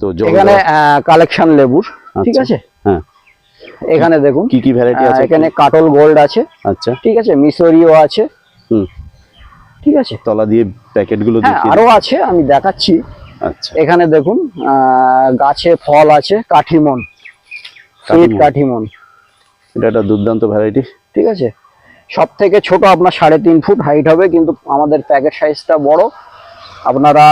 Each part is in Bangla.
তো এখানে কালেকশন লেবুর ঠিক আচ্ছা। আছে? হ্যাঁ। এখানে দেখুন কি কি ভ্যারাইটি আছে? এখানে কাটল গোল্ড আছে আচ্ছা। ঠিক আছে? মিশরীয় আছে হুম। ঠিক আছে? তলা দিয়ে প্যাকেটগুলো হ্যাঁ আরও আছে আমি দেখাচ্ছি। আচ্ছা। এখানে দেখুন গাছে ফল আছে কাঠিমন সুইট কাঠিমন। কাঠিমন। এটা একটা দুর্দান্ত ভ্যারাইটি ঠিক আছে? সব থেকে ছোট আপনার সাড়ে তিন ফুট হাইট হবে কিন্তু আমাদের প্যাকেট সাইজটা বড়। আপনারা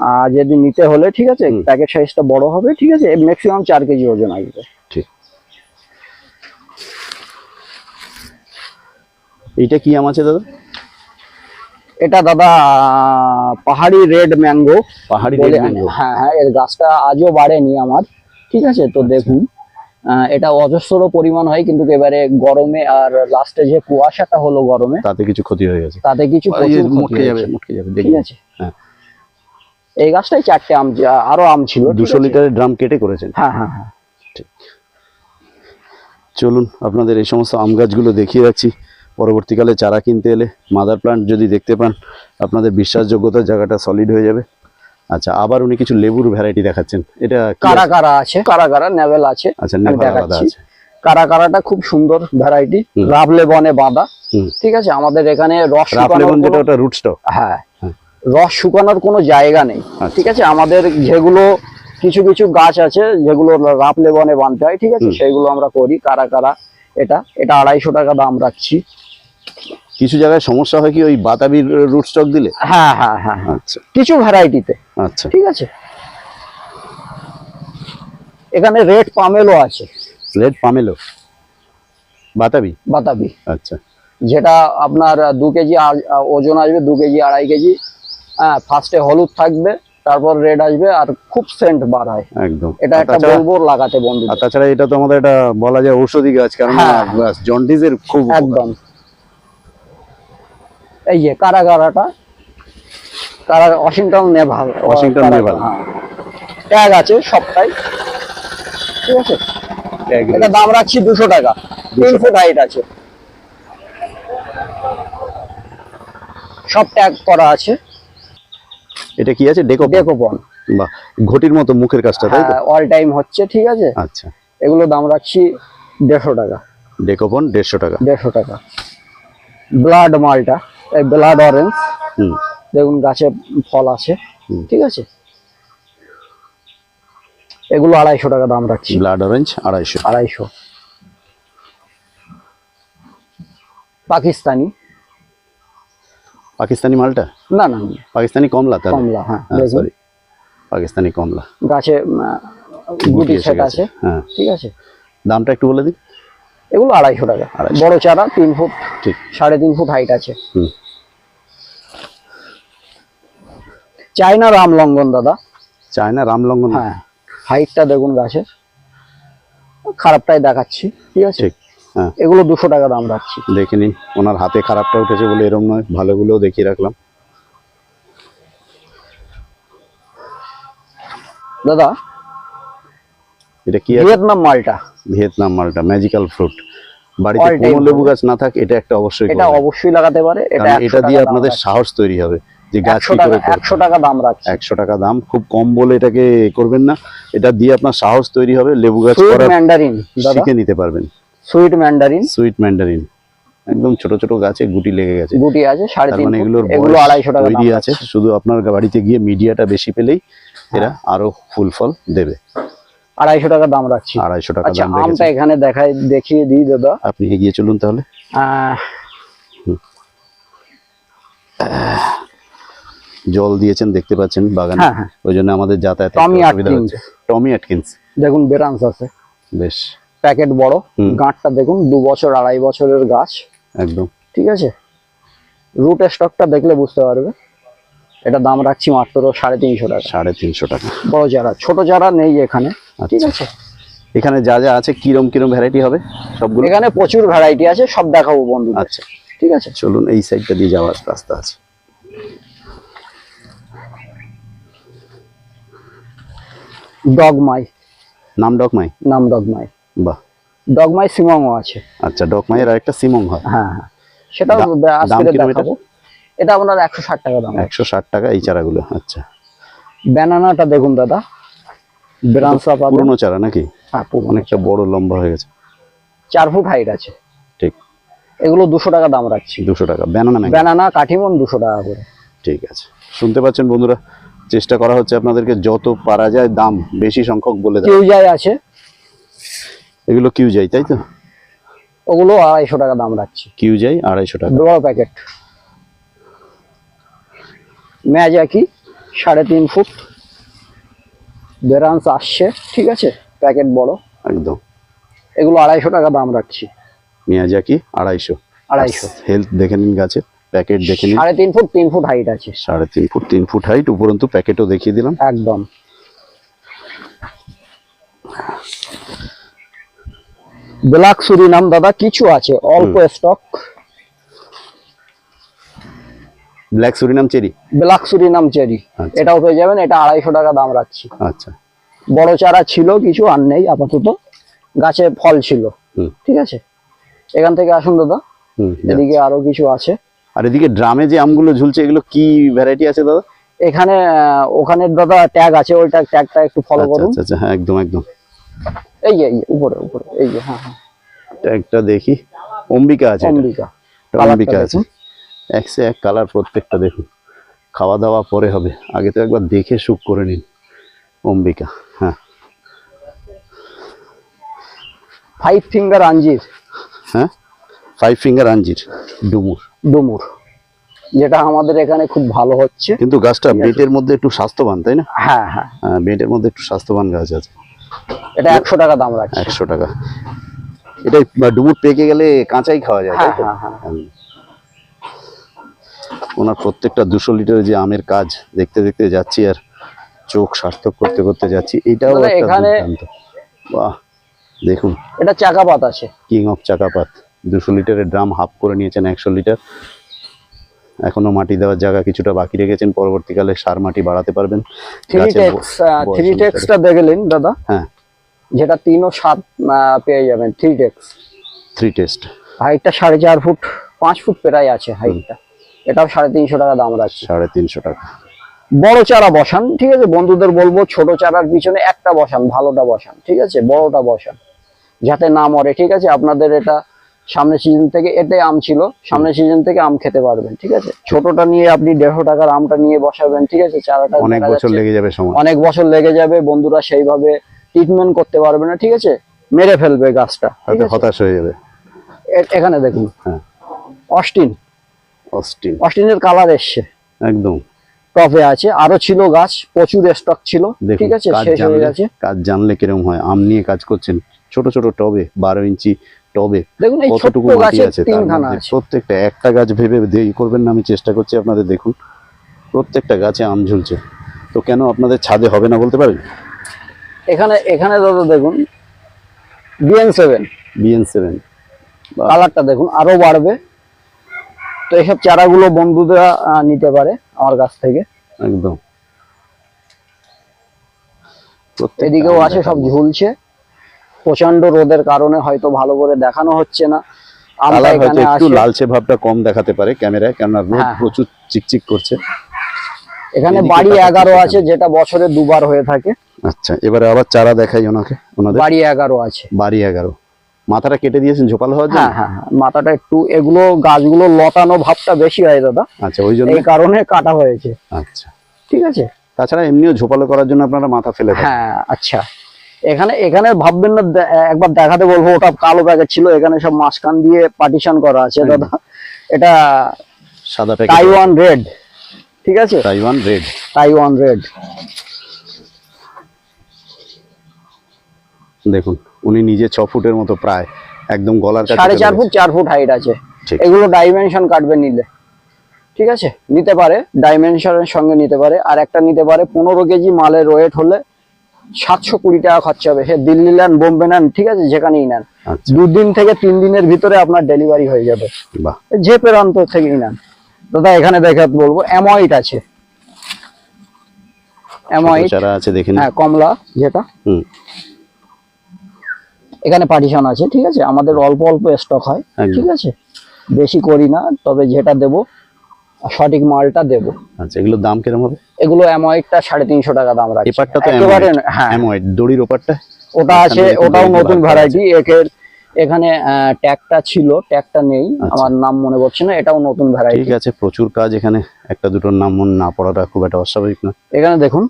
আহ, যদি নিতে হলে ঠিক আছে। প্যাকেট সাইজটা বড় হবে ঠিক আছে ম্যাক্সিমাম চার কেজি ওজন আসবে। ঠিক। এইটা কি আম আছে দাদা? এটা দাদা পাহাড়ি রেড ম্যাঙ্গো পাহাড়ি red mango। হ্যাঁ হ্যাঁ এর গাছটা আজও বাড়েনি আমার ঠিক আছে তো দেখুন আহ, এটা অজস্র পরিমাণ হয় কিন্তু এবারে গরমে আর লাস্টে যে কুয়াশাটা হলো গরমে তাতে কিছু ক্ষতি হয়ে গেছে। তাতে কিছু মোটকে যাবে। মোটকে যাবে ঠিক আছে। হ্যাঁ। এই গাছটাই চারটে আম আরও আম ছিল দুশো? লিটারের ড্রাম কেটে করেছেন। হ্যাঁ হ্যাঁ হ্যাঁ। চলুন আপনাদের এই সমস্ত আম গাছগুলো দেখিয়ে যাচ্ছি পরবর্তীকালে চারা কিনতে এলে মাদার প্লান্ট যদি দেখতে পান আপনাদের বিশ্বাসযোগ্যতার জায়গাটা সলিড হয়ে যাবে। আচ্ছা আবার উনি কিছু লেবুর ভ্যারাইটি দেখাচ্ছেন। এটা কারা আছে? কারা আছে? কারা কারা? নেভেল আছে। আচ্ছা দেখাচ্ছি। আছে। কারা কারাটা খুব সুন্দর ভ্যারাইটি হুম। রাবলে বনে বাঁধা ঠিক আছে? আমাদের এখানে রস শুকানোর যেটা ওটা রুট স্টক হ্যাঁ হ্যাঁ। রস শুকানোর কোনো জায়গা নেই। আচ্ছা। ঠিক আছে? আমাদের যেগুলো কিছু কিছু গাছ আছে যেগুলো রাপ লেবনে বানতে হয় ঠিক আছে। সেগুলো আমরা করি। কারা কারা? এটা এটা আড়াইশো টাকা দাম রাখছি। কিছু জায়গায় সমস্যা হয় কি ওই বাতাবির রুট স্টক দিলে? হ্যাঁ হ্যাঁ হ্যাঁ হ্যাঁ। আচ্ছা। কিছু ভ্যারাইটিতে আচ্ছা। ঠিক আছে? এখানে রেড পামেলও আছে। রেড পামেলো বাতাবি? বাতাবি। আচ্ছা। যেটা আপনার দু কেজি ওজন আসবে দু কেজি আড়াই কেজি। হ্যাঁ ফার্স্টে হলুদ থাকবে তারপর রেড আসবে আর খুব সেন্ট বার হয় একদম। এটা একটা তাছাড়া- বলব লাগাতে বন্ধু। আর তাছাড়া এটা তো আমাদের একটা বলা যায় ঔষধি গাছ কারণ হ্যাঁ। জন্ডিসের খুব। একদম। এই যে কারাগারাটা কারা Washington naval Washington naval. Tag আছে সবটাই। ঠিক আছে? এটা দাম রাখছি দুশো টাকা। তিন ফুট হাইট আছে। সব ট্যাগ করা আছে। এটা কি আছে? ডেকো ডেকোপন বাহ ঘটির মতো মুখের কাজটা তাই তো? হ্যাঁ অল টাইম হচ্ছে ঠিক আছে? আচ্ছা। এগুলো দাম রাখছি দেড়শো টাকা। ডেকোপন দেড়শো টাকা। দেড়শো টাকা। ব্লাড মালটা এই ব্লাড অরেঞ্জ হুম। দেখুন গাছে ফল আছে। ঠিক আছে? এগুলো আড়াইশো টাকা দাম রাখছি। ব্লাড অরেঞ্জ আড়াইশো। আড়াইশো। পাকিস্তানি। পাকিস্তানি মালটা? না না পাকিস্তানি কমলা কমলা হ্যাঁ হ্যাঁ সরি পাকিস্তানি কমলা। গাছে গুটি সেট আছে। হ্যাঁ। ঠিক আছে। দামটা একটু বলে দিন। এগুলো আড়াইশো টাকা। বড় চারা তিন ফুট ঠিক। সাড়ে তিন ফুট হাইট আছে। চায়না রামলঙ্গন দাদা। চায়না রামলঙ্গন। হ্যাঁ হাইটটা দেখুন গাছের। খারাপটাই দেখাচ্ছি ঠিক আছে? ঠিক। হ্যাঁ এগুলো দুশো টাকা দাম রাখছি। দেখে নিন ওনার হাতে খারাপটা উঠেছে বলে এরম নয় ভালোগুলোও দেখিয়ে রাখলাম। দাদা এটা কি ভিয়েতনাম মালটা। ভিয়েতনাম মালটা ম্যাজিক্যাল ফ্রুট বাড়িতে কোনো লেবু গাছ না থাক এটা একটা অবশ্যই এটা অবশ্যই লাগাতে পারে এটা এটা দিয়ে আপনাদের সাহস তৈরি হবে যে গাছ একশো কি টাকা করে করতে একশো টাকা দাম রাখছে। একশো টাকা দাম খুব কম বলে এটাকে করবেন না। এটা দিয়ে আপনার সাহস তৈরি হবে লেবু গাছ করার ম্যান্ডারিন শিখে নিতে পারবেন। Sweet mandarin. Sweet mandarin. একদম ছোট ছোট গাছে গুটি লেগে গেছে। গুটি আছে সাড়ে তার তিন মানে। এগুলোর এগুলো আড়াইশো টাকা তৈরি আছে। শুধু আপনার বাড়িতে গিয়ে মিডিয়াটা বেশি পেলেই এরা আরও ফুল ফল দেবে। আড়াইশো টাকা দাম রাখছি। আড়াইশো টাকা আচ্ছা দাম আমটা এখানে দেখাই দেখিয়ে দিই দাদা। আপনি এগিয়ে চলুন তাহলে। জল দিয়েছেন দেখতে পাচ্ছেন বাগানে। হ্যাঁ হ্যাঁ। ওই জন্য আমাদের যাতায়াত টমি অ্যাটকিন্স দেখুন বেরান্স আছে। বেশ। প্যাকেট বড়। গাঁটটা দেখুন দু বছর আড়াই বছরের গাছ। একদম। ঠিক আছে? রুট স্টকটা দেখলে বুঝতে পারবে। এটা দাম রাখছি মাত্র সাড়ে তিনশো টাকা। সাড়ে তিনশো টাকা। বড় চারা ছোট চারা নেই এখানে। ঠিক আচ্ছা। আছে? এখানে যা যা আছে কিরম কিরম ভ্যারাইটি হবে সবগুলো? এখানে প্রচুর ভ্যারাইটি আছে সব দেখাবো বন্ধু আচ্ছা। ঠিক আছে? চলুন এই সাইডটা দিয়ে যাওয়ার রাস্তা আছে। ডগমাই নাম ডকমাই নাম ডগমাই বাহ। ডগমাই সিমংও আছে। আচ্ছা ডকমাইয়ের আরেকটা সিমং হয়। হ্যাঁ হ্যাঁ। সেটাও আজকে দেখাবো। এটা আপনার একশো ষাট টাকা দাম। একশো ষাট টাকা এই চারাগুলো আচ্ছা। ব্যানানাটা দেখুন দাদা। ব্রাঞ্চা পাবেন পুরনো চারা নাকি? হ্যাঁ অনেকটা বড় লম্বা হয়ে গেছে। চার ফুট হাইট আছে। ঠিক। এগুলো দুশো টাকা দাম রাখছি। দুশো টাকা। ব্যানানা ব্যানানা কাঠিমন দুশো টাকা করে। ঠিক আছে। শুনতে পাচ্ছেন বন্ধুরা চেষ্টা করা হচ্ছে আপনাদেরকে যত পারা যায় দাম বেশি সংখ্যক বলে কিউ যাই আছে এগুলো কিউ যাই তাই তো? ওগুলো আড়াইশো টাকা দাম রাখছি। কিউ যাই আড়াইশো টাকা। বড় প্যাকেট। ম্যাজাকি সাড়ে তিন ফুট। বেরান্স আসছে ঠিক আছে? প্যাকেট বড়। একদম। এগুলো আড়াইশো টাকা দাম রাখছি। মিয়াজাকি আড়াইশো। আড়াইশো। হেলথ দেখে নিন গাছের প্যাকেট দেখে নিন। সাড়ে তিন ফুট তিন ফুট হাইট আছে। সাড়ে তিন ফুট তিন ফুট হাইট উপরন্তু প্যাকেটও দেখিয়ে দিলাম। একদম। ব্ল্যাক সুরিনাম দাদা কিছু আছে অল্প stock black Surinam cherry? Black Surinam cherry. আচ্ছা। এটাও পেয়ে যাবেন এটা আড়াইশো টাকা দাম রাখছি। আচ্ছা। বড় চারা ছিল কিছু আর নেই আপাতত। গাছে ফল ছিল। ঠিক আছে? এখান থেকে আসুন দাদা। এদিকে আরও কিছু আছে। আর এদিকে ড্রামে যে আমগুলো ঝুলছে এগুলো কি ভ্যারাইটি আছে দাদা? এখানে ওখানে দাদা ট্যাগ আছে ওইটা ট্যাগটা একটু ফলো আচ্ছা করুন। আচ্ছা আচ্ছা হ্যাঁ একদম একদম। এই এই উপরে উপরে এই যে হ্যাঁ হ্যাঁ। একটা দেখি। অম্বিকা আছে অম্বিকা। অম্বিকা আছে। এক কালার প্রত্যেকটা দেখুন। খাওয়া দাওয়া পরে হবে। আগে তো একবার দেখে শুক করে নিন। অম্বিকা হ্যাঁ। ফাইভ ফিঙ্গার আঞ্জির। হ্যাঁ? ফাইভ ফিঙ্গার আঞ্জির। ডুমুর। ডুমুর। যেটা আমাদের এখানে খুব ভালো হচ্ছে। কিন্তু গাছটা বেটের মধ্যে একটু স্বাস্থ্যবান তাই না? হ্যাঁ হ্যাঁ। হ্যাঁ, বেটের মধ্যে একটু স্বাস্থ্যবান গাছ আছে। এটা একশো টাকা দাম রাখছে। একশো টাকা। এটা ডুমুর পেকে গেলে কাঁচাই খাওয়া যায় হ্যাঁ হ্যাঁ হ্যাঁ। ওনার প্রত্যেকটা দুশো লিটারের যে আমের কাজ দেখতে দেখতে যাচ্ছি আর চোখ সার্থক করতে করতে যাচ্ছি এটাও একটা এখানে-। বাহ দেখুন। এটা চাকাপাত আছে। কিং অফ চাকাপাত। দুশো লিটারের ড্রাম হাফ করে নিয়েছেন একশো লিটার। এখনও মাটি দেওয়ার জায়গা কিছুটা বাকি রেখেছেন পরবর্তীকালে সার মাটি বাড়াতে পারবেন। থ্রি। টেক্সটা দেখলেন দাদা। হ্যাঁ। যেটা তিন ও সাত পেয়ে যাবেন থ্রি টেক্স থ্রি টেস্ট হাইটটা সাড়ে চার ফুট পাঁচ ফুট প্রায় আছে হাইটটা এটাও সাড়ে তিনশো টাকা দাম রাখছে। সাড়ে তিনশো টাকা। বড় চারা বসান ঠিক আছে? বন্ধুদের বলব ছোট চারার পিছনে একটা বসান ভালোটা বসান ঠিক আছে? বড়টা বসান যাতে না মরে ঠিক আছে? আপনাদের এটা সামনের সিজন থেকে এটাই আম ছিল। সামনের সিজন থেকে আম খেতে পারবেন ঠিক আছে? ছোটটা নিয়ে আপনি দেড়শো টাকার আমটা নিয়ে বসাবেন ঠিক আছে? চারাটা অনেক বছর লেগে যাবে সময়। অনেক বছর লেগে যাবে বন্ধুরা সেইভাবে ট্রিটমেন্ট করতে পারবে না ঠিক আছে? মেরে ফেলবে গাছটা হতাশ হয়ে যাবে। এখানে দেখুন। হ্যাঁ। অস্টিন। অস্টিন। অস্টিনের কালার এসছে। একদম। টপে আছে আরও ছিল গাছ প্রচুর স্টক ছিল ঠিক আছে? শেষ হয়ে গেছে। কাজ জানলে কীরকম হয়। আম নিয়ে কাজ করছেন ছোট ছোট টবে বারো ইঞ্চি টবে দেখুন কতটুকু মাটি গাছে আছে তার তিনখানা মধ্যে? প্রত্যেকটা একটা গাছ ভেবে দেরি করবেন না আমি চেষ্টা করছি আপনাদের দেখুন প্রত্যেকটা গাছে আম ঝুলছে। তো কেন আপনাদের ছাদে হবে না বলতে পারেন? এখানে এখানে দাদা দেখুন বিএন সেভেন বিএন সেভেন কালারটা দেখুন আরও বাড়বে। তো এইসব চারাগুলো বন্ধুরা নিতে পারে আমার কাছ থেকে। একদম। এদিকেও আছে সব ঝুলছে। প্রচণ্ড রোদের কারণে হয়তো ভালো করে দেখানো হচ্ছে না। আমটা এখানে একটু লালচে ভাবটা কম দেখাতে পারে ক্যামেরায় কেননা রোদ হ্যাঁ। প্রচুর চিকচিক করছে। এখানে বাড়ি এগারো আছে যেটা বছরে দুবার হয়ে থাকে। আচ্ছা এবারে আবার চারা দেখাই ওনাকে ওনাদের? বাড়ি এগারো আছে। বাড়ি এগারো। মাথাটা কেটে দিয়েছেন ঝোপালো হওয়ার জন্য? হ্যাঁ হ্যাঁ হ্যাঁ। মাথাটা একটু এগুলো গাছগুলো লতানো ভাবটা বেশি হয় দাদা। আচ্ছা ওই জন্য? এই কারণে কাটা হয়েছে। আচ্ছা। ঠিক আছে? তাছাড়া এমনিও ঝোপালো করার জন্য আপনারা মাথা ফেলে হ্যাঁ আচ্ছা। এখানে এখানে ভাববেন না একবার দেখাতে বলব ওটা কালো প্যাকেট ছিল এখানে সব মাঝখান দিয়ে পার্টিশন করা আছে। দাদা এটা সাদা প্যাকেট তাইওয়ান রেড ঠিক আছে? তাইওয়ান রেড তাইওয়ান রেড দেখুন উনি নিজে ছ ফুটের মতো প্রায় একদম গলার কাছে সাড়ে চার। ফুট চার ফুট হাইট আছে। এগুলো ডাইমেনশন কাটবে নিলে। ঠিক আছে? নিতে পারে ডাইমেনশনের সঙ্গে নিতে পারে আর একটা নিতে পারে পনেরো কেজি মালের ওয়েট হলে সাতশো কুড়ি টাকা খরচা হবে। সে দিল্লি নেন বোম্বে নেন ঠিক আছে যেখানেই নেন। আচ্ছা। দুদিন থেকে তিন দিনের ভিতরে আপনার ডেলিভারি হয়ে যাবে। যে প্রান্ত থেকেই নেন। দাদা এখানে দেখে বলব অ্যাময়েট আছে। হ্যাঁ কমলা যেটা। হুম। এখানে পার্টিশন আছে ঠিক আছে? আমাদের অল্প অল্প স্টক হয়। ঠিক আছে? বেশি করি না তবে যেটা দেব সঠিক মালটা দেব। আচ্ছা এগুলোর দাম কিরম হবে? এগুলো অ্যাময়েডটা সাড়ে তিনশো টাকা দাম রাখছি। এপারটা তো একেবারে হ্যাঁ। অ্যামোয়েড দড়ির ওপারটা ওটা আছে ওটাও নতুন ভ্যারাইটি একের এখানে ট্যাগটা ছিল ট্যাগটা নেই আচ্ছা। আমার নাম মনে পড়ছে না এটাও নতুন ভ্যারাইটি ঠিক আছে প্রচুর কাজ এখানে একটা দুটোর নাম মনে না পড়াটা খুব একটা অস্বাভাবিক না। এখানে দেখুন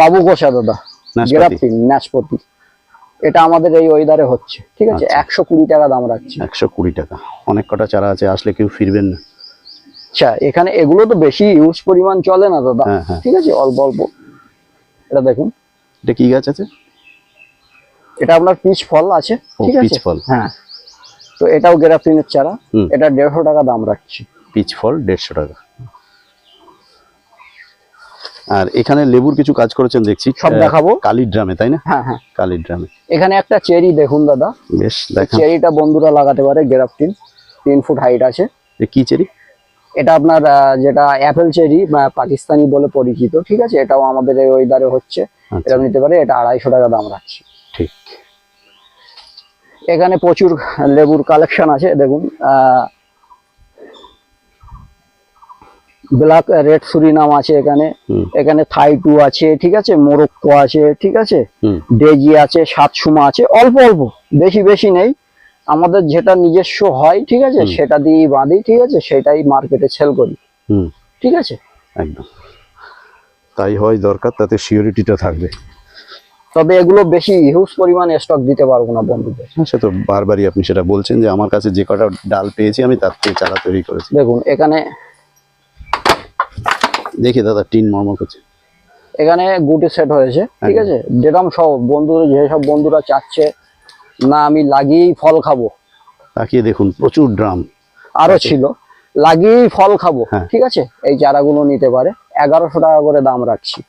বাবু কোষা দাদা নাশপাতি। গেরাপিন নাশপতি। এটা আমাদের এই ওয়েদারে হচ্ছে ঠিক আছে? আচ্ছা। একশো কুড়ি টাকা দাম রাখছি। একশো কুড়ি টাকা। অনেক কটা চারা আছে আসলে কেউ ফিরবেন না। আচ্ছা এখানে এগুলো তো বেশি ইউজ পরিমাণ চলে না দাদা। হ্যাঁ হ্যাঁ। ঠিক আছে? অল্প অল্প। এটা দেখুন। এটা কি গাছ আছে? এটা আপনার পিচ ফল আছে ঠিক পিচ আছে? ফল। হ্যাঁ। তো এটাও গেরাপিনের চারা। এটা দেড়শো টাকা দাম রাখছি। পিচ ফল দেড়শো টাকা। আর এখানে লেবুর কিছু কাজ করেছেন দেখছি। সব দেখাবো। কালির ড্রামে তাই না? হ্যাঁ হ্যাঁ। কালির ড্রামে। এখানে একটা চেরি দেখুন দাদা। বেশ দেখা চেরিটা বন্ধুরা লাগাতে পারে গেরাপটিন তিন ফুট হাইট আছে। কি চেরি? এটা আপনার যেটা অ্যাপেল চেরি বা পাকিস্তানি বলে পরিচিত ঠিক আছে? এটাও আমাদের এই ওয়েদারে হচ্ছে। আচ্ছা। এটা নিতে পারে এটা আড়াইশো টাকা দাম রাখছি। ঠিক। এখানে প্রচুর লেবুর কালেকশন আছে দেখুন ব্ল্যাক রেড সুরিনাম আছে এখানে। এখানে থাই টু আছে ঠিক আছে? মোরক্কো আছে ঠিক আছে? ডেজি আছে সাতসুমা আছে অল্প অল্প বেশি বেশি নেই। আমাদের যেটা নিজস্ব হয় ঠিক আছে সেটা দিয়েই বাঁধি ঠিক আছে সেটাই মার্কেটে সেল করি হুম। ঠিক আছে? একদম। তাই হয় দরকার তাতে সিওরিটিটা থাকবে। তবে এগুলো বেশি হিউজ পরিমাণ স্টক দিতে পারব না বন্ধুদের। হ্যাঁ সে তো বারবারই আপনি সেটা বলছেন যে আমার কাছে যে কটা ডাল পেয়েছি আমি তার থেকে চারা তৈরি করেছি। দেখুন এখানে দেখি দাদা টিন মর্ম করছে। এখানে গুটি সেট হয়েছে ঠিক আছে? ডেটাম সব বন্ধুরা যেসব বন্ধুরা চাচ্ছে না আমি লাগিয়েই ফল খাব। তাকিয়ে দেখুন প্রচুর ড্রাম। আরও ছিল। লাগিয়েই ফল খাব হ্যাঁ। ঠিক আছে? এই চারাগুলো নিতে পারে। এগারোশো টাকা করে দাম রাখছি।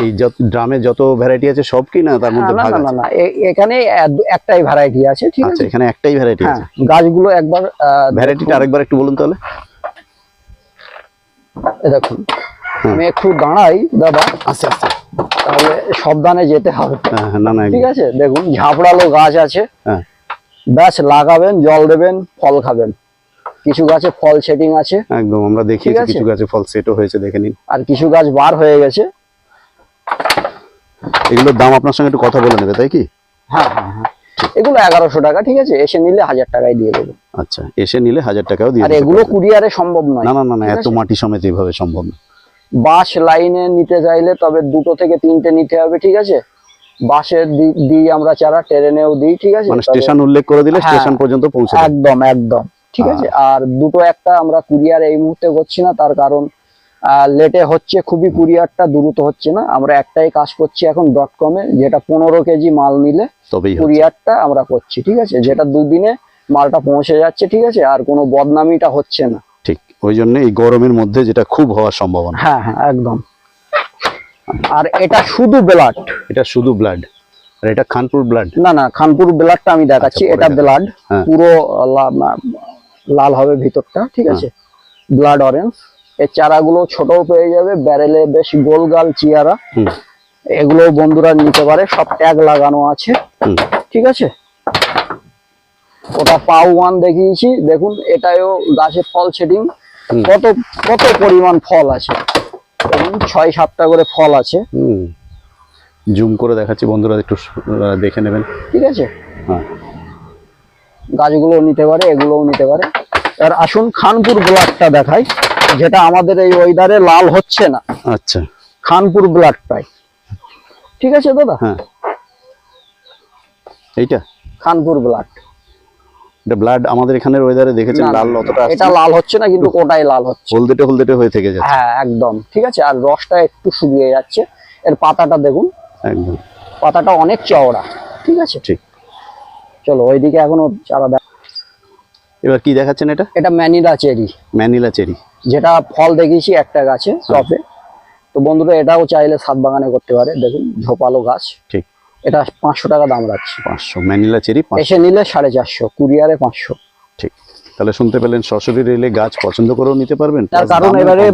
এই যত ড্রামে যত ভ্যারাইটি আছে সব কি না তার মধ্যে না ভাগ না না এখানে এক- একটাই ভ্যারাইটি আছে ঠিক আচ্ছা আছে? এখানে একটাই ভ্যারাইটি হ্যাঁ আছে। গাছগুলো একবার ভ্যারাইটিটা আরেকবার একটু বলুন তাহলে। দেখুন আমি একটু দাঁড়াই দাদা। আস্তে আস্তে। তাহলে সাবধানে যেতে হবে। হ্যাঁ হ্যাঁ, ঠিক আছে? দেখুন ঝাপড়ালো গাছ আছে। হ্যাঁ। লাগাবেন জল দেবেন ফল খাবেন। কিছু গাছে ফল সেটিং আছে। একদম আমরা দেখিয়েছি কিছু গাছে ফল সেটও হয়েছে দেখে নিন। আর কিছু গাছ বার হয়ে গেছে। এগুলোর দাম আপনার সঙ্গে একটু কথা বলে নেবে তাই কি? হ্যাঁ হ্যাঁ হ্যাঁ। এগুলো এগারোশো টাকা ঠিক আছে? এসে নিলে হাজার টাকায় দিয়ে দেবো। আচ্ছা এসে নিলে হাজার টাকাও দিয়ে আর এগুলো। কুরিয়ারে সম্ভব নয়। না না না না এত মাটি সমেত এইভাবে সম্ভব না। বাস লাইনে নিতে চাইলে তবে দুটো থেকে তিনটে নিতে হবে ঠিক আছে? বাসের দি- দিই আমরা চারা ট্রেনেও দিই ঠিক আছে? মানে স্টেশন উল্লেখ করে দিলে হ্যাঁ। স্টেশন পর্যন্ত পৌঁছে একদম একদম ঠিক আছে? আর দুটো একটা আমরা কুরিয়ার এই মুহূর্তে করছি না তার কারণ লেটে হচ্ছে খুবই কুরিয়ারটা দ্রুত হচ্ছে না। আমরা একটাই কাজ করছি এখন ডট কমে যেটা পনেরো কেজি মাল নিলে। কুরিয়ারটা আমরা করছি ঠিক আছে? যেটা দুদিনে মালটা পৌঁছে যাচ্ছে ঠিক আছে? আর কোনো বদনামিটা হচ্ছে না। ওই জন্য এই গরমের মধ্যে যেটা খুব হওয়ার সম্ভাবনা। হ্যাঁ হ্যাঁ একদম। আর এটা শুধু ব্লাড এটা শুধু ব্লাড আর এটা খানপুর ব্লাড না না খানপুর ব্লাডটা আমি দেখাচ্ছি আচ্ছা, এটা ব্লাড হ্যাঁ। পুরো লাল হবে ভিতরটা ঠিক আছে? ব্লাড অরেঞ্জ এর চারাগুলো ছোটও পেয়ে যাবে ব্যারেলে বেশ গোলগাল চিয়ারা। এগুলো বন্ধুরা নিতে পারে সব ট্যাগ লাগানো আছে। ঠিক আছে? ওটা পাও ওয়ান দেখিয়েছি দেখুন এটাও গাছে ফল সেটিং হুম। কত কত পরিমাণ ফল আছে? ছয় সাতটা করে ফল আছে। হুম। জুম করে দেখাচ্ছি বন্ধুরা একটু দেখে নেবেন। ঠিক আছে? হ্যাঁ। গাছগুলো নিতে পারে এগুলোও নিতে পারে। আর আসুন খানপুর ব্লাডটা দেখাই যেটা আমাদের এই ওয়েদারে লাল হচ্ছে না। আচ্ছা। খানপুর ব্লাডটাই ঠিক আছে দাদা? হ্যাঁ। এইটা? খানপুর ব্লাড এটা ব্লাড আমাদের এখানের ওয়েদারে দেখেছেন লাল অতটা এটা লাল হচ্ছে না কিন্তু লাল হচ্ছে। হলদেটে হলদেটে হয়ে থেকে যাচ্ছে। হ্যাঁ একদম ঠিক আছে? আর রসটা একটু শুকিয়ে যাচ্ছে। এর পাতাটা দেখুন। একদম। পাতাটা অনেক চওড়া ঠিক আছে? ঠিক। চলো ওইদিকে এখনও চারা এবার কি দেখাচ্ছেন এটা? এটা ম্যানিলা চেরি। Manila cherry. যেটা ফল দেখিয়েছি একটা গাছে টপে। তো বন্ধুরা এটাও চাইলে সাত বাগানে করতে পারে। দেখুন ঝোপালো গাছ। ঠিক। এটা পাঁচশো টাকা দাম রাখছি। পাঁচশো। ম্যানিলা চেরি এসে নিলে সাড়ে চারশো কুরিয়ারে পাঁচশো। ঠিক। তাহলে শুনতে পেলেন সরাসরি রেলে গাছ পছন্দ করেও নিতে পারবেন তার কারণ এবারে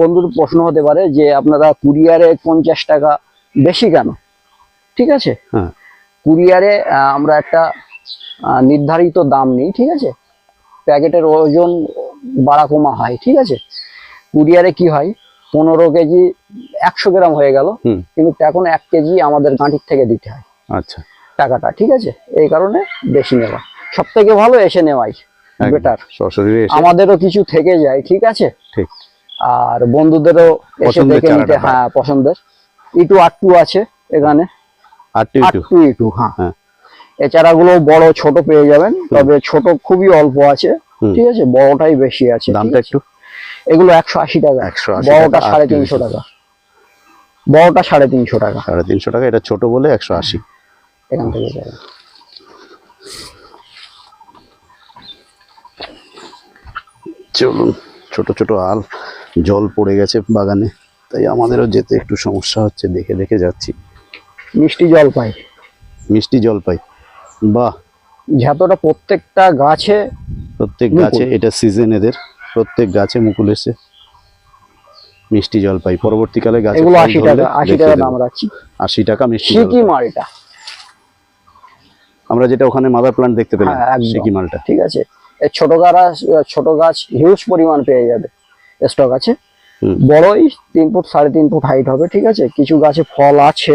বন্ধুর প্রশ্ন হতে পারে যে আপনারা কুরিয়ারে পঞ্চাশ টাকা বেশি কেন? ঠিক আছে? হ্যাঁ। কুরিয়ারে আমরা একটা নির্ধারিত দাম নিই ঠিক আছে? প্যাকেটের ওজন বাড়া কমা হয় ঠিক আছে? কুরিয়ারে কি হয়? পনেরো কেজি একশো গ্রাম হয়ে গেল। কিন্তু এখন এক কেজি আমাদের গাঁটির থেকে দিতে হয়। আচ্ছা। টাকাটা ঠিক আছে? এই কারণে বেশি নেওয়া। সব থেকে ভালো এসে নেওয়াই বেটার। আমাদেরও কিছু থেকে যায় ঠিক আছে? ঠিক। আর বন্ধুদেরও এসে দেখে নিতে। হ্যাঁ পছন্দের। ইটু আটটু আছে এখানে। আটটু আটটু ইটু হ্যাঁ। হ্যাঁ। এ চারাগুলো বড় ছোট পেয়ে যাবেন। তবে ছোট খুবই অল্প আছে। ঠিক আছে? বড়টাই বেশি আছে দামটা একটু? এগুলো একশো আশি টাকা। বড়টা সাড়ে তিনশো টাকা। বড়টা সাড়ে তিনশো টাকা। সাড়ে তিনশো টাকা এটা ছোট বলে একশো আশি। এখান থেকে চলুন ছোট ছোট আল জল পড়ে গেছে বাগানে তাই আমাদেরও যেতে একটু সমস্যা হচ্ছে দেখে দেখে যাচ্ছি। মিষ্টি জল পাই। মিষ্টি জল পাই। বাহ! ঝাতটা প্রত্যেকটা গাছে প্রত্যেক গাছে এটা সিজন এদের। প্রত্যেক গাছে মুকুল এসে মিষ্টি জল পাই। পরবর্তীকালে গাছে এগুলো আশি টাকা আশি দেখিয়ে টাকা দাম রাখছি। আশি টাকা মিষ্টি সিকি মালটা। আমরা যেটা ওখানে মাদার প্লান্ট দেখতে পেলাম হ্যাঁ, সিকি মালটা। ঠিক আছে। ছোট গাছ ছোট গাছ হিউজ পরিমাণ পেয়ে যাবে স্টক আছে। বড়ই তিন ফুট সাড়ে তিন ফুট হাইট হবে ঠিক আছে? কিছু গাছে ফল আছে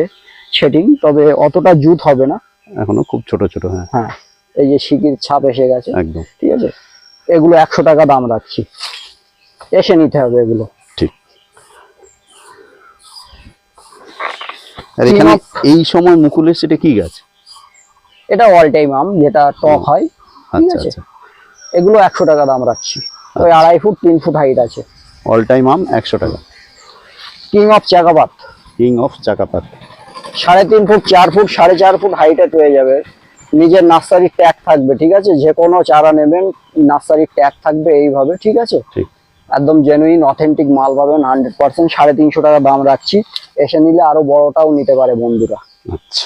সেটিং তবে অতটা জুত হবে না। এখনও খুব ছোট ছোট হ্যাঁ। হ্যাঁ এই যে সিকির ছাপ এসে গেছে। একদম। ঠিক আছে? এগুলো একশো টাকা দাম রাখছি। এসে নিতে হবে এগুলো। ঠিক। আর এখানে এই সময় মুকুল এসে এটা কি গাছ? এটা অল টাইম আম যেটা টক হয়। ঠিক আচ্ছা আছে? আচ্ছা। এগুলো একশো টাকা দাম রাখছি। ওই আড়াই ফুট তিন ফুট হাইট আছে। অল টাইম আম একশো টাকা। কিং অফ চাকাপাত। কিং অফ চাকাপাত। সাড়ে তিন ফুট চার ফুট সাড়ে চার ফুট হাইটে পেয়ে যাবে। নিজের নার্সারির ট্যাগ থাকবে ঠিক আছে? যে কোনো চারা নেবেন নার্সারির ট্যাগ থাকবে এইভাবে ঠিক আছে? একদম জেনুইন অথেন্টিক মাল পাবেন হান্ড্রেড পার্সেন্ট সাড়ে তিনশো টাকা দাম রাখছি। এসে নিলে আরও বড়টাও নিতে পারে বন্ধুরা। আচ্ছা।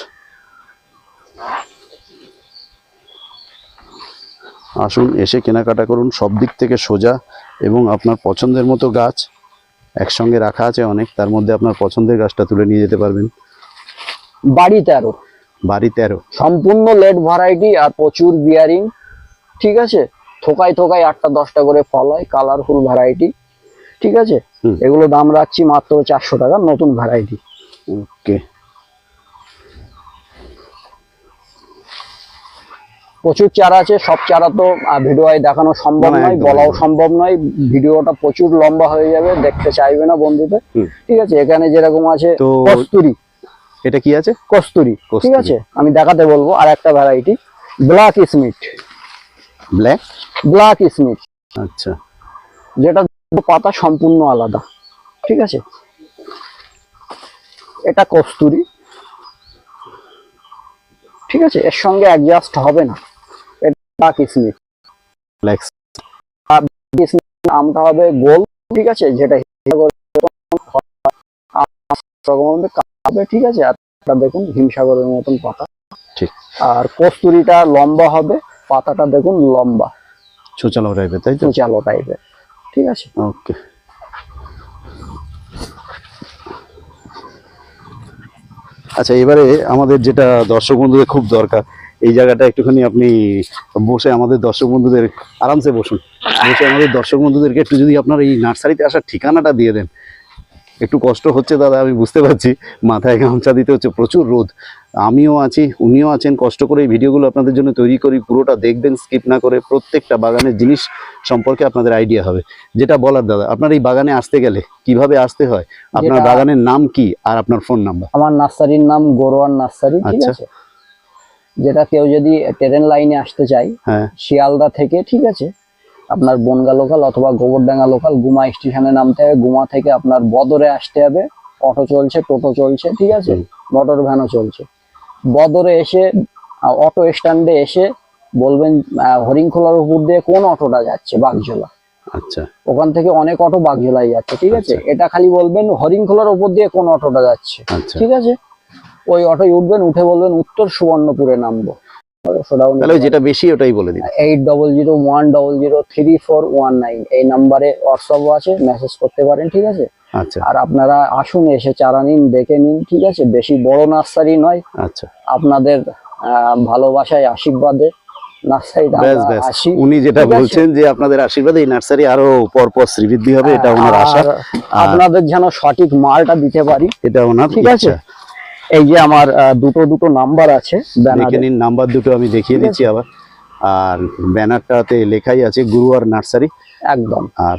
আসুন এসে কেনাকাটা করুন সব দিক থেকে সোজা এবং আপনার পছন্দের মতো গাছ একসঙ্গে রাখা আছে অনেক তার মধ্যে আপনার পছন্দের গাছটা তুলে নিয়ে যেতে পারবেন। বাড়িতে আরও বাড়ি তেরো। সম্পূর্ণ লেট ভ্যারাইটি আর প্রচুর বিয়ারিং ঠিক আছে? থোকায় থোকায় আটটা দশটা করে ফল হয় কালারফুল ভ্যারাইটি ঠিক আছে। এগুলো দাম রাখছি মাত্র চারশো টাকা নতুন ভ্যারাইটি ওকে। প্রচুর চারা আছে সব চারা তো ভিডিও দেখানো সম্ভব নয় বলাও সম্ভব নয় ভিডিওটা প্রচুর লম্বা হয়ে যাবে দেখতে চাইবে না বন্ধুদের ঠিক আছে? এখানে যেরকম আছে কস্তুরি। এটা কি আছে? কস্তুরি। ঠিক আছে? আমি দেখাতে বলব আর একটা variety black smith black black smith আচ্ছা। যেটা পাতা সম্পূর্ণ আলাদা। ঠিক আছে? এটা কস্তুরি। ঠিক আছে? এর সঙ্গে অ্যাডজাস্ট হবে না। এটা ব্ল্যাক স্মিথ ব্ল্যাক আমটা হবে গোল। ঠিক আছে? যেটা রকম হবে, ঠিক আছে এটা দেখুন হিমসাগরের মতন পাতা। ঠিক। আর কস্তুরিটা লম্বা হবে পাতাটা দেখুন লম্বা। ছোচালো টাইপের তাই তো? চালো টাইপের ঠিক আছে? ওকে। আচ্ছা এবারে আমাদের যেটা দর্শক বন্ধুদের খুব দরকার এই জায়গাটা একটুখানি আপনি বসে আমাদের দর্শক বন্ধুদের আরামসে বসুন। বসে আমাদের দর্শক বন্ধুদেরকে একটু যদি আপনার এই নার্সারিতে আসার ঠিকানাটা দিয়ে দেন একটু কষ্ট হচ্ছে দাদা আমি বুঝতে পারছি। মাথায় গামছা দিতে হচ্ছে প্রচুর রোদ। আমিও আছি উনিও আছেন কষ্ট করে এই ভিডিওগুলো আপনাদের জন্য তৈরি করি পুরোটা দেখবেন স্কিপ না করে প্রত্যেকটা বাগানের জিনিস সম্পর্কে আপনাদের আইডিয়া হবে। যেটা বলার দাদা আপনার এই বাগানে আসতে গেলে কীভাবে আসতে হয়? আপনার বাগানের নাম কি আর আপনার ফোন নাম্বার আমার নার্সারির নাম গোরওয়ান নার্সারি ঠিক আচ্ছা। আছে? যেটা কেউ যদি ট্রেন লাইনে আসতে চায় হ্যাঁ। শিয়ালদা থেকে ঠিক আছে? আপনার বনগা লোকাল অথবা গোবরডাঙ্গা লোকাল গুমা স্টেশনে নামতে হবে। গুমা থেকে আপনার বদরে আসতে হবে। অটো চলছে টোটো চলছে ঠিক আছে? মোটর ভ্যানও চলছে। বদরে এসে অটো স্ট্যান্ডে এসে বলবেন আহ, হরিণখোলার উপর দিয়ে কোন অটোটা যাচ্ছে? বাগজোলা আচ্ছা। ওখান থেকে অনেক অটো বাগজোলাই যাচ্ছে ঠিক আছে? আচ্ছা। এটা খালি বলবেন হরিংখোলার উপর দিয়ে কোন অটোটা যাচ্ছে? আচ্ছা। ঠিক আছে? ওই অটোয় উঠবেন উঠে বলবেন উত্তর সুবর্ণপুরে নামবো। তাহলে যেটা বেশি ওটাই বলে দিন eight double zero one double zero three four one nine এই নাম্বারে হোয়াটসঅ্যাপও আছে মেসেজ করতে পারেন ঠিক আছে? আচ্ছা। আর আপনারা আসুন এসে চারা নিন দেখে নিন ঠিক আছে? বেশি বড় নার্সারি নয়। আচ্ছা। আপনাদের ভালোবাসায় আশীর্বাদে উনি যেটা বলছেন যে আপনাদের আশীর্বাদে এই নার্সারি আরও পরপর শ্রীবৃদ্ধি হবে এটা ওনার আশা। আপনাদের যেন সঠিক মালটা দিতে পারি এটা ওনার ঠিক আছে। এই যে আমার দুটো দুটো নাম্বার আছে দেখে নিন নাম্বার দুটো আমি দেখিয়ে দিচ্ছি আবার। আর ব্যানারটাতে লেখাই আছে গুরুয়ার নার্সারি। একদম। আর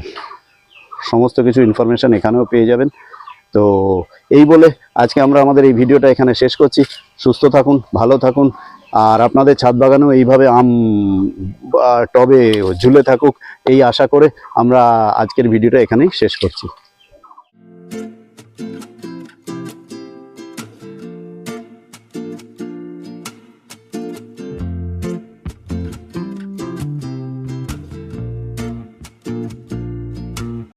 সমস্ত কিছু ইনফরমেশন এখানেও পেয়ে যাবেন। তো এই বলে আজকে আমরা আমাদের এই ভিডিওটা এখানে শেষ করছি। সুস্থ থাকুন ভালো থাকুন। আর আপনাদের ছাদ বাগানেও এইভাবে আম টবে ঝুলে থাকুক এই আশা করে আমরা আজকের ভিডিওটা এখানেই শেষ করছি।